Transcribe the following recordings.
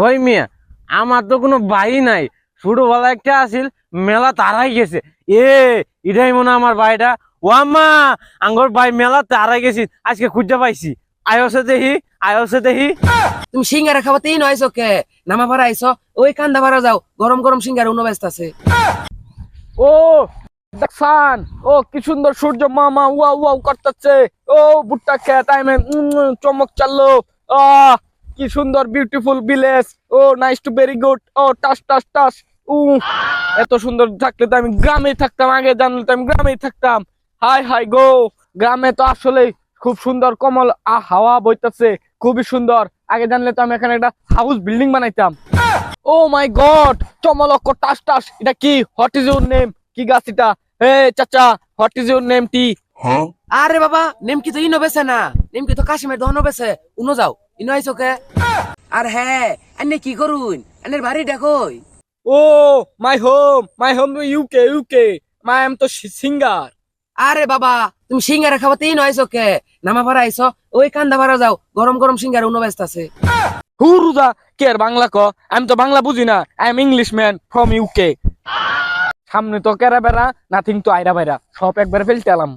ওই মিয়া আমার তো কোনো বাই নাই। ছোটবেলা একটা আসিল মেলা তারাই গেছে। এ এটাই মনে আমার ভাইটা ও আম্মা আঙ্গর ভাই মেলা তারাই গেছি। আজকে খুঁজে পাইছি। আয়সে দেখি আয়সে দেখি। তুমি সিঙ্গারা খাবাতেই নয় কে নামা ভাড়া আইসো ওই কান্দা ভাড়া যাও। গরম গরম সিঙ্গারা উনো ব্যস্ত আছে। ও দেখছান? ও কি সুন্দর সূর্য মামা ওয়া ওয়া করতেছে। ও ভুট্টা খেয়ে টাইমে চমক চাললো। আহ! কি সুন্দর বিউটিফুল ভিলেজ ও নাইস টু ভেরি গুড ও টাস টাস টাস। উ এত সুন্দর থাকলে তো আমি গ্রামেই থাকতাম আগে জানলে তো আমি গ্রামেই থাকতাম। হাই হাই গো। গ্রামে তো আসলে খুব সুন্দর কমল আ হাওয়া বইতেছে খুবই সুন্দর। আগে জানলে তো আমি এখানে একটা হাউস বিল্ডিং বানাইতাম। ও মাই গড চমলক টাস টাস। এটা কি? হোয়াট ইজ ইউর নেম কি গাছ এটা? হে চাচা হোয়াট ইজ ইউর নেম টি? আরে বাবা নেমকি তো ইনো বেছে না? নেমকি তো কাশিমের দহনো বেছে? উনো যাও। ইনো আইসো কে? আর হ্যাঁ আনে কি করুন? আনের বাড়ি দেখোই ও my home my home UK UK my am তো সিঙ্গার। আরে বাবা তুমি সিঙ্গারা খাবাতেই নয় কে? নামা ভাড়া আইসো ওই কান্দা ভাড়া যাও গরম গরম সিঙ্গারা উনো ব্যস্ত আছে। হুরুদা কে আর বাংলা ক? আমি তো বাংলা বুঝি না। I am English man from UK সামনে তো কেরা বেড়া নাথিং তো আইরা বাইরা। সব একবার ফেলতে এলাম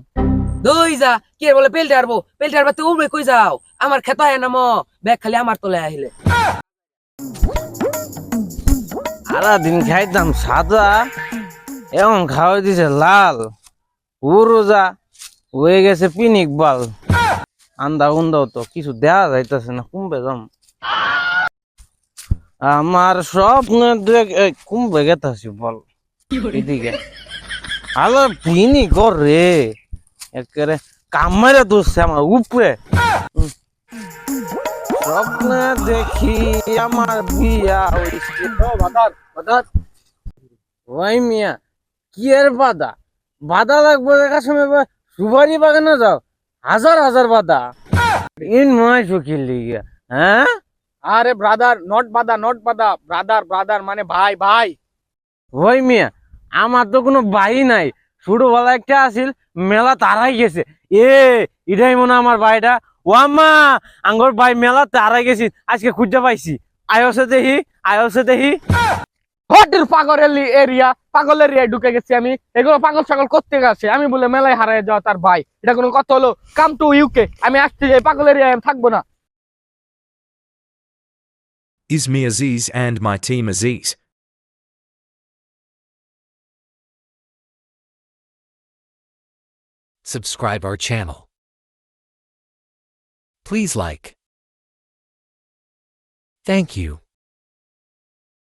দই যা, কে বলে পেলতে আরবো পেলতে আরবা তুই উড়বে কই যাও? আমার খেতা হয় না মো। ব্যাগ খালি আমার তোলে আহিলে। সারাদিন খাইতাম সাদা, এখন খাওয়াই দিছে লাল। পুরোজা হয়ে গেছে পিনিক বাল। আন্দা উন্দাও তো, কিছু দেয়া যাইতেছে না, কুম্বে যাম। আমার স্বপ্ন কুম্বে গেতাছি বল, এদিকে। আলো পিনি রে। একেবারে কামারে দোষছে আমার উপরে। দেখি আমার বিয়া হইছে। ওই মিয়া, কি এর বাধা বাধা লাগবে দেখার সময় সুপারি বাগানে যাও। হাজার হাজার বাধা ইন ময় সুখির লিগে হ্যাঁ? আরে ব্রাদার, নট বাদা নট বাদা। ব্রাদার ব্রাদার মানে ভাই ভাই। ওই মিয়া, আমার তো কোনো বাই নাই। ছোটবেলা একটা আসিল মেলা তারাই গেছে। এ এটাই মনে আমার ভাইটা। ও আম্মা আঙ্গর ভাই মেলা তারাই গেছি। আজকে খুঁজে পাইছি। আয়সে দেখি আয়সে দেখি। হোটেল এরিয়া পাগল এরিয়ায় ঢুকে গেছি আমি। এগুলো পাগল ছাগল করতে গেছে আমি বলে মেলায় হারায় যাওয়া তার ভাই। এটা কোনো কথা হলো? কাম টু ইউকে আমি আসতে যাই পাগল এরিয়ায় আমি থাকব না। Is me Aziz and my team Aziz. Subscribe our channel. Please like. Thank you.